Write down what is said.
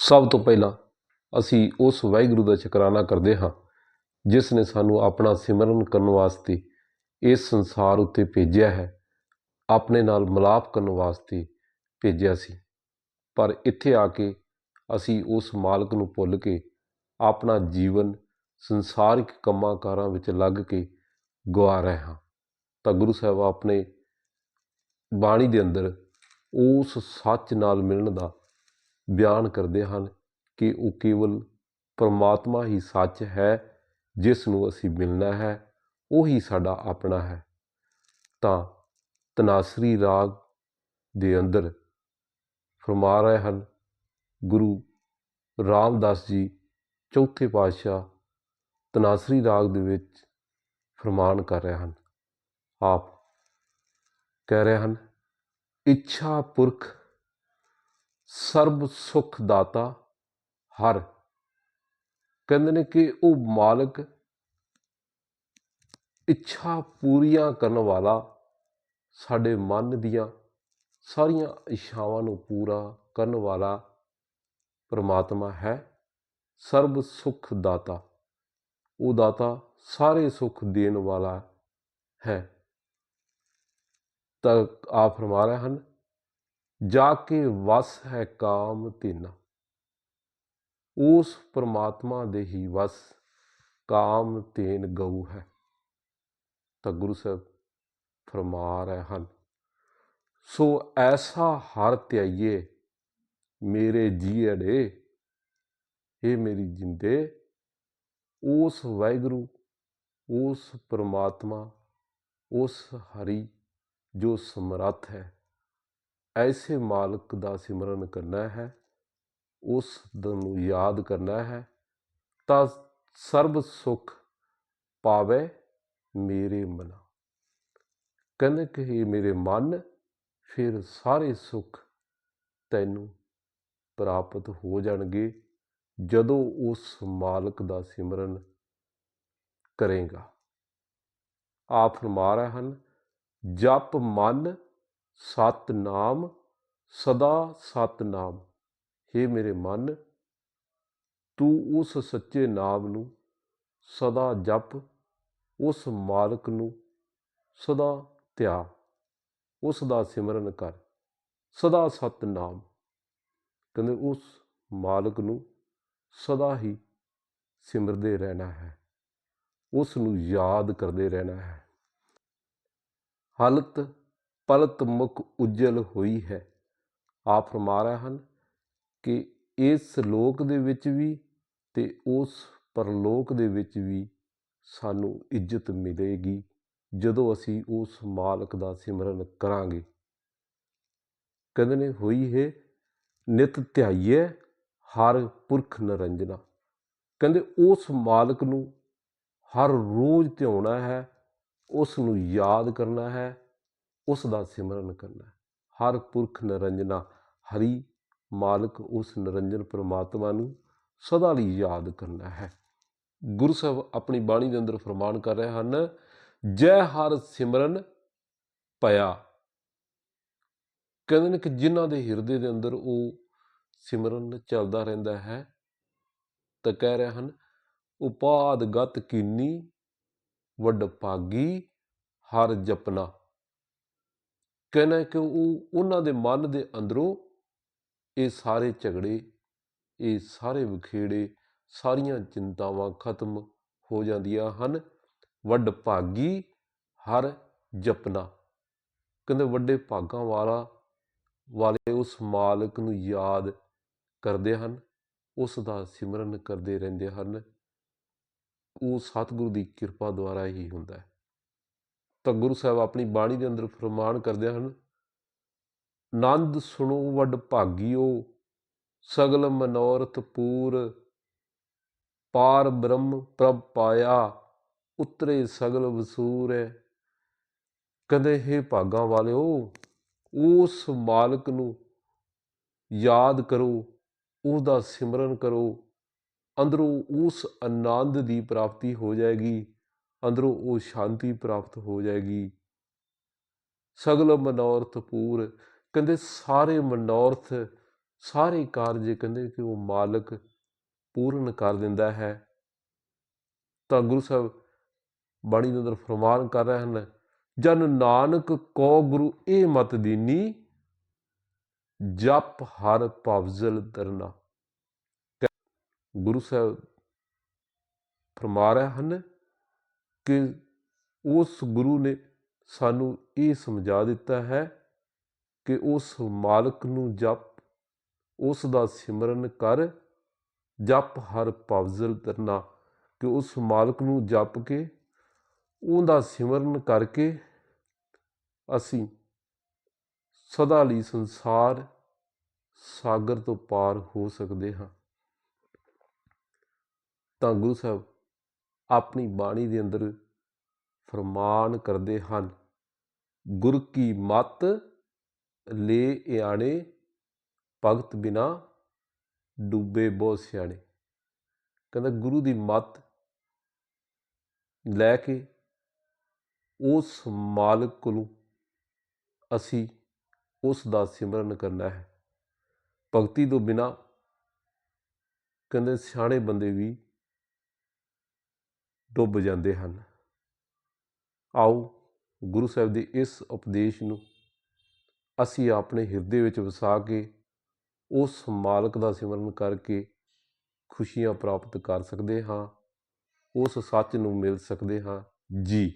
ਸਭ ਤੋਂ ਪਹਿਲਾਂ ਅਸੀਂ ਉਸ ਵਾਹਿਗੁਰੂ ਦਾ ਸ਼ੁਕਰਾਨਾ ਕਰਦੇ ਹਾਂ, ਜਿਸ ਨੇ ਸਾਨੂੰ ਆਪਣਾ ਸਿਮਰਨ ਕਰਨ ਵਾਸਤੇ ਇਸ ਸੰਸਾਰ ਉੱਤੇ ਭੇਜਿਆ ਹੈ। ਆਪਣੇ ਨਾਲ ਮਿਲਾਪ ਕਰਨ ਵਾਸਤੇ ਭੇਜਿਆ ਸੀ। ਪਰ ਇੱਥੇ ਆ ਕੇ ਅਸੀਂ ਉਸ ਮਾਲਕ ਨੂੰ ਭੁੱਲ ਕੇ ਆਪਣਾ ਜੀਵਨ ਸੰਸਾਰਿਕ ਕੰਮਾਂ ਕਾਰਾਂ ਵਿੱਚ ਲੱਗ ਕੇ ਗਵਾ ਰਹੇ ਹਾਂ। ਤਾਂ ਗੁਰੂ ਸਾਹਿਬ ਆਪਣੇ ਬਾਣੀ ਦੇ ਅੰਦਰ ਉਸ ਸੱਚ ਨਾਲ ਮਿਲਣ ਦਾ ਬਿਆਨ ਕਰਦੇ ਹਨ ਕਿ ਉਹ ਕੇਵਲ ਪਰਮਾਤਮਾ ਹੀ ਸੱਚ ਹੈ, ਜਿਸ ਨੂੰ ਅਸੀਂ ਮਿਲਣਾ ਹੈ, ਉਹ ਹੀ ਸਾਡਾ ਆਪਣਾ ਹੈ। ਤਾਂ ਤਨਾਸਰੀ ਰਾਗ ਦੇ ਅੰਦਰ ਫਰਮਾ ਰਹੇ ਹਨ, ਗੁਰੂ ਰਾਮਦਾਸ ਜੀ ਚੌਥੇ ਪਾਤਸ਼ਾਹ ਤਨਾਸਰੀ ਰਾਗ ਦੇ ਵਿੱਚ ਫਰਮਾਨ ਕਰ ਰਹੇ ਹਨ। ਆਪ ਕਹਿ ਰਹੇ ਹਨ, ਇੱਛਾ ਪੁਰਖ ਸਰਬ ਸੁਖ ਦਾਤਾ ਹਰ। ਕਹਿੰਦੇ ਨੇ ਕਿ ਉਹ ਮਾਲਕ ਇੱਛਾ ਪੂਰੀਆਂ ਕਰਨ ਵਾਲਾ ਸਾਡੇ ਮਨ ਦੀਆਂ ਸਾਰੀਆਂ ਇੱਛਾਵਾਂ ਨੂੰ ਪੂਰਾ ਕਰਨ ਵਾਲਾ ਪਰਮਾਤਮਾ ਹੈ। ਸਰਬ ਸੁਖ ਦਾਤਾ। ਉਹ ਦਾਤਾ ਸਾਰੇ ਸੁਖ ਦੇਣ ਵਾਲਾ ਹੈ। ਤਾਂ ਆਪ ਫਰਮਾ ਰਹੇ ਹਨ ਜਾ ਕੇ ਵਸ ਹੈ ਕਾਮ ਧੀਨਾ। ਉਸ ਪਰਮਾਤਮਾ ਦੇ ਹੀ ਵਸ ਕਾਮ ਤੇਨ ਗਊ ਹੈ। ਤਾਂ ਗੁਰੂ ਸਾਹਿਬ ਫਰਮਾ ਰਹੇ ਹਨ, ਸੋ ਐਸਾ ਹਰ ਧਿਆਈਏ ਮੇਰੇ ਜੀੜੇ ਇਹ ਮੇਰੀ ਜਿੰਦੇ, ਉਸ ਵਾਹਿਗੁਰੂ, ਉਸ ਪਰਮਾਤਮਾ, ਉਸ ਹਰੀ ਜੋ ਸਮਰੱਥ ਹੈ। ਐਸੇ ਮਾਲਕ ਦਾ ਸਿਮਰਨ ਕਰਨਾ ਹੈ, ਉਸ ਨੂੰ ਯਾਦ ਕਰਨਾ ਹੈ, ਤਾਂ ਸਰਬ ਸੁਖ ਪਾਵੇ ਮੇਰੇ ਮਨ। ਕਹਿੰਦੇ ਕਿ ਮੇਰੇ ਮਨ, ਫਿਰ ਸਾਰੇ ਸੁਖ ਤੈਨੂੰ ਪ੍ਰਾਪਤ ਹੋ ਜਾਣਗੇ, ਜਦੋਂ ਉਸ ਮਾਲਕ ਦਾ ਸਿਮਰਨ ਕਰੇਗਾ। ਆਪ ਫਰਮਾ ਰਹੇ ਹਨ, ਜਪ ਮਨ ਸਤਨਾਮ, ਸਦਾ ਸਤ ਨਾਮ हे ਮੇਰੇ ਮਨ, ਤੂੰ ਉਸ ਸੱਚੇ ਨਾਮ ਨੂੰ ਸਦਾ ਜਪ, ਉਸ ਮਾਲਕ ਨੂੰ ਸਦਾ ਧਿਆ, ਉਸ ਦਾ ਸਿਮਰਨ ਕਰ, ਸਦਾ ਸਤਨਾਮ। ਕਹਿੰਦੇ ਉਸ ਮਾਲਕ ਨੂੰ ਸਦਾ ਹੀ ਸਿਮਰਦੇ ਰਹਿਣਾ ਹੈ, ਉਸ ਨੂੰ ਯਾਦ ਕਰਦੇ ਰਹਿਣਾ ਹੈ। ਹਾਲਤ ਪਲਤ ਮੁਖ ਉਜਲ ਹੋਈ ਹੈ। ਆਪ ਫਰਮਾ ਰਹੇ ਹਨ ਕਿ ਇਸ ਲੋਕ ਦੇ ਵਿੱਚ ਵੀ ਤੇ ਉਸ ਪਰਲੋਕ ਦੇ ਵਿੱਚ ਵੀ ਸਾਨੂੰ ਇੱਜ਼ਤ ਮਿਲੇਗੀ ਜਦੋਂ ਅਸੀਂ ਉਸ ਮਾਲਕ ਦਾ ਸਿਮਰਨ ਕਰਾਂਗੇ। ਕਹਿੰਦੇ ਨੇ, ਹੋਈ ਹੈ, ਨਿਤ ਧਿਆਈਏ ਹਰ ਪੁਰਖ ਨਰੰਜਨਾ। ਕਹਿੰਦੇ, ਉਸ ਮਾਲਕ ਨੂੰ ਹਰ ਰੋਜ਼ ਧਿਆਉਣਾ ਹੈ, ਉਸ ਨੂੰ ਯਾਦ ਕਰਨਾ ਹੈ ਉਸ ਦਾ ਸਿਮਰਨ ਕਰਨਾ ਹਰ ਪੁਰਖ ਨਰੰਜਨਾ ਹਰੀ ਮਾਲਕ ਉਸ ਨਰੰਜਨ ਪ੍ਰਮਾਤਮਾ ਨੂੰ ਸਦਾ ਲਈ ਯਾਦ ਕਰਨਾ ਹੈ। ਗੁਰੂ ਸਾਹਿਬ ਆਪਣੀ ਬਾਣੀ ਦੇ ਅੰਦਰ ਫਰਮਾਨ ਕਰ ਰਹੇ ਹਨ, ਜੈ ਹਰ ਸਿਮਰਨ ਪਿਆ ਕਹਿੰਦੇ ਨੇ ਕਿ ਜਿਨ੍ਹਾਂ ਦੇ ਹਿਰਦੇ ਦੇ ਅੰਦਰ ਉਹ ਸਿਮਰਨ ਚੱਲਦਾ ਰਹਿੰਦਾ ਹੈ, ਤਾਂ ਕਹਿ ਰਹੇ ਹਨ ਉਪਾਦ ਗਤ ਕੀਨੀ, ਵੱਡ ਭਾਗੀ, ਹਰ ਜਪਨਾ। ਕਹਿੰਦਾ ਕਿ ਉਹ ਉਹਨਾਂ ਦੇ ਮਨ ਦੇ ਅੰਦਰੋਂ ਇਹ ਸਾਰੇ ਝਗੜੇ, ਇਹ ਸਾਰੇ ਵਿਖੇੜੇ, ਸਾਰੀਆਂ ਚਿੰਤਾਵਾਂ ਖਤਮ ਹੋ ਜਾਂਦੀਆਂ ਹਨ। ਵੱਡ ਭਾਗੀ ਹਰ ਜਪਨਾ। ਕਹਿੰਦੇ ਵੱਡੇ ਭਾਗਾਂ ਵਾਲਾ, ਵਾਲੇ ਉਸ ਮਾਲਕ ਨੂੰ ਯਾਦ ਕਰਦੇ ਹਨ, ਉਸ ਦਾ ਸਿਮਰਨ ਕਰਦੇ ਰਹਿੰਦੇ ਹਨ। ਉਹ ਸਤਿਗੁਰੂ ਦੀ ਕਿਰਪਾ ਦੁਆਰਾ ਹੀ ਹੁੰਦਾ ਹੈ। ਤਾਂ ਗੁਰੂ ਸਾਹਿਬ ਆਪਣੀ ਬਾਣੀ ਦੇ ਅੰਦਰ ਫਰਮਾਨ ਕਰਦੇ ਹਨ, ਨੰਦ ਸੁਣੋ ਵੱਡ ਭਾਗਿਓ, ਸਗਲ ਮਨੋਰਥ ਪੂਰ, ਪਾਰ ਬ੍ਰਹਮ ਪ੍ਰਭ ਪਾਇਆ, ਉਤਰੇ ਸਗਲ ਵਸੂਰ ਹੈ। ਕਹਿੰਦੇ, ਹੈ ਭਾਗਾਂ ਵਾਲਿਓ, ਉਸ ਮਾਲਕ ਨੂੰ ਯਾਦ ਕਰੋ, ਉਹਦਾ ਸਿਮਰਨ ਕਰੋ, ਅੰਦਰੋਂ ਉਸ ਆਨੰਦ ਦੀ ਪ੍ਰਾਪਤੀ ਹੋ ਜਾਏਗੀ। ਅੰਦਰੋਂ ਉਹ ਸ਼ਾਂਤੀ ਪ੍ਰਾਪਤ ਹੋ ਜਾਏਗੀ। ਸਗਲ ਮਨੋਰਥ ਪੂਰ, ਕਹਿੰਦੇ ਸਾਰੇ ਮਨੋਰਥ, ਸਾਰੇ ਕਾਰਜ ਕਹਿੰਦੇ ਕਿ ਉਹ ਮਾਲਕ ਪੂਰਨ ਕਰ ਦਿੰਦਾ ਹੈ। ਤਾਂ ਗੁਰੂ ਸਾਹਿਬ ਬਾਣੀ ਦੇ ਅੰਦਰ ਫਰਮਾਨ ਕਰ ਰਹੇ ਹਨ, ਜਨ ਨਾਨਕ ਕੋ ਗੁਰੂ ਇਹ ਮਤ ਦੀਨੀ, ਜਪ ਹਰ ਭਵਜਲ ਦਰਨਾ। ਗੁਰੂ ਸਾਹਿਬ ਫਰਮਾ ਰਹੇ ਹਨ ਕਿ ਉਸ ਗੁਰੂ ਨੇ ਸਾਨੂੰ ਇਹ ਸਮਝਾ ਦਿੱਤਾ ਹੈ ਕਿ ਉਸ ਮਾਲਕ ਨੂੰ ਜਪ, ਉਸ ਦਾ ਸਿਮਰਨ ਕਰ, ਜਪ ਹਰ ਪਵਜ਼ਲ ਤਰਨਾ। ਕਿ ਉਸ ਮਾਲਕ ਨੂੰ ਜਪ ਕੇ, ਉਹਦਾ ਸਿਮਰਨ ਕਰਕੇ ਅਸੀਂ ਸਦਾ ਲਈ ਸੰਸਾਰ ਸਾਗਰ ਤੋਂ ਪਾਰ ਹੋ ਸਕਦੇ ਹਾਂ। ਤਾਂ ਗੁਰੂ ਸਾਹਿਬ ਆਪਣੀ ਬਾਣੀ ਦੇ ਅੰਦਰ ਫਰਮਾਨ ਕਰਦੇ ਹਨ, ਗੁਰ ਕੀ ਮਤ ਲੈ ਇਆਣੇ, ਭਗਤ ਬਿਨਾ ਡੁੱਬੇ ਬਹੁਤ ਸਿਆਣੇ। ਕਹਿੰਦਾ ਗੁਰੂ ਦੀ ਮਤ ਲੈ ਕੇ ਉਸ ਮਾਲਕ ਕੋਲੋਂ ਅਸੀਂ ਉਸ ਦਾ ਸਿਮਰਨ ਕਰਨਾ ਹੈ। ਭਗਤੀ ਤੋਂ ਬਿਨਾ ਕਹਿੰਦੇ ਸਿਆਣੇ ਬੰਦੇ ਵੀ ਡੁੱਬ ਜਾਂਦੇ ਹਨ। ਆਓ ਗੁਰੂ ਸਾਹਿਬ ਦੇ ਇਸ ਉਪਦੇਸ਼ ਨੂੰ ਅਸੀਂ ਆਪਣੇ ਹਿਰਦੇ ਵਿੱਚ ਵਸਾ ਕੇ ਉਸ ਮਾਲਕ ਦਾ ਸਿਮਰਨ ਕਰਕੇ ਖੁਸ਼ੀਆਂ ਪ੍ਰਾਪਤ ਕਰ ਸਕਦੇ ਹਾਂ, ਉਸ ਸੱਚ ਨੂੰ ਮਿਲ ਸਕਦੇ ਹਾਂ। ਜੀ।